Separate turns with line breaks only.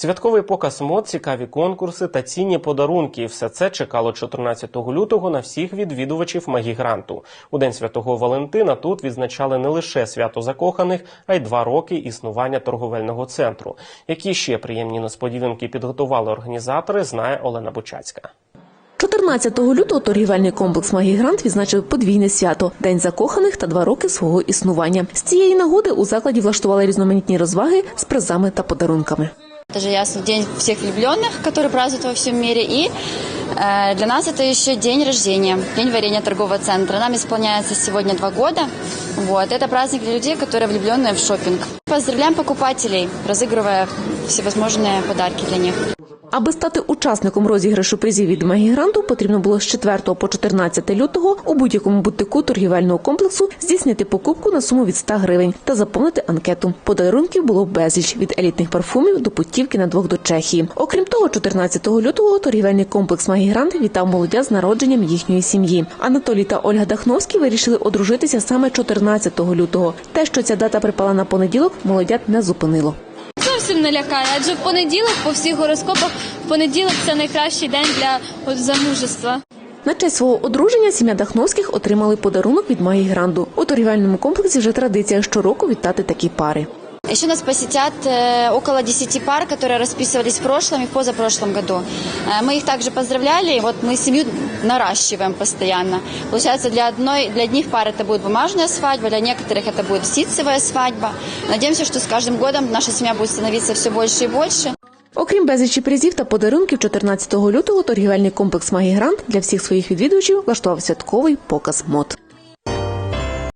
Святковий показ мод, цікаві конкурси та цінні подарунки. Все це чекало 14 лютого на всіх відвідувачів Магігранту. У день святого Валентина тут відзначали не лише свято закоханих, а й два роки існування торговельного центру. Які ще приємні несподіванки підготували організатори, знає Олена Бучацька.
14 лютого торгівельний комплекс Магігрант відзначив подвійне свято День закоханих та два роки свого існування. З цієї нагоди у закладі влаштували різноманітні розваги з призами та подарунками
Это же ясно День всех влюбленных, который празднуют во всем мире. И э, для нас это еще день рождения, день варенья торгового центра. Нам исполняется сегодня два года. Вот. Это праздник для людей, которые влюбленные в шопинг. Поздравляем покупателей, разыгрывая всевозможные подарки для них.
Аби стати учасником розіграшу призів від Магігранту, потрібно було з 4 по 14 лютого у будь-якому бутику торгівельного комплексу здійснити покупку на суму від 100 гривень та заповнити анкету. Подарунків було безліч від елітних парфумів до путівки на двох до Чехії. Окрім того, 14 лютого торгівельний комплекс Магігрант вітав молодят з народженням їхньої сім'ї. Анатолій та Ольга Дахновські вирішили одружитися саме 14 лютого. Те, що ця дата припала на понеділок, молодят не зупинило
Зовсім не лякає, адже в понеділок, по всіх гороскопах, в понеділок це найкращий день для от, замужества.
На честь свого одруження сім'я Дахновських отримали подарунок від Магії Гранду. У торгівельному комплексі вже традиція щороку вітати такі пари.
Еще нас посетят э, около 10 пар, которые расписывались в прошлом и в позапрошлом году. Э, мы их также поздравляли. Вот мы семью наращиваем постоянно. Получается, для одной, для одних пар это будет бумажная свадьба, для некоторых это будет ситцевая свадьба. Надеемся, что с каждым годом наша семья будет становиться все больше и больше.
Окрім безлічі призів та подарунків, 14 лютого торгівельний комплекс Магігрант для всіх своїх відвідувачів влаштував святковий показ мод.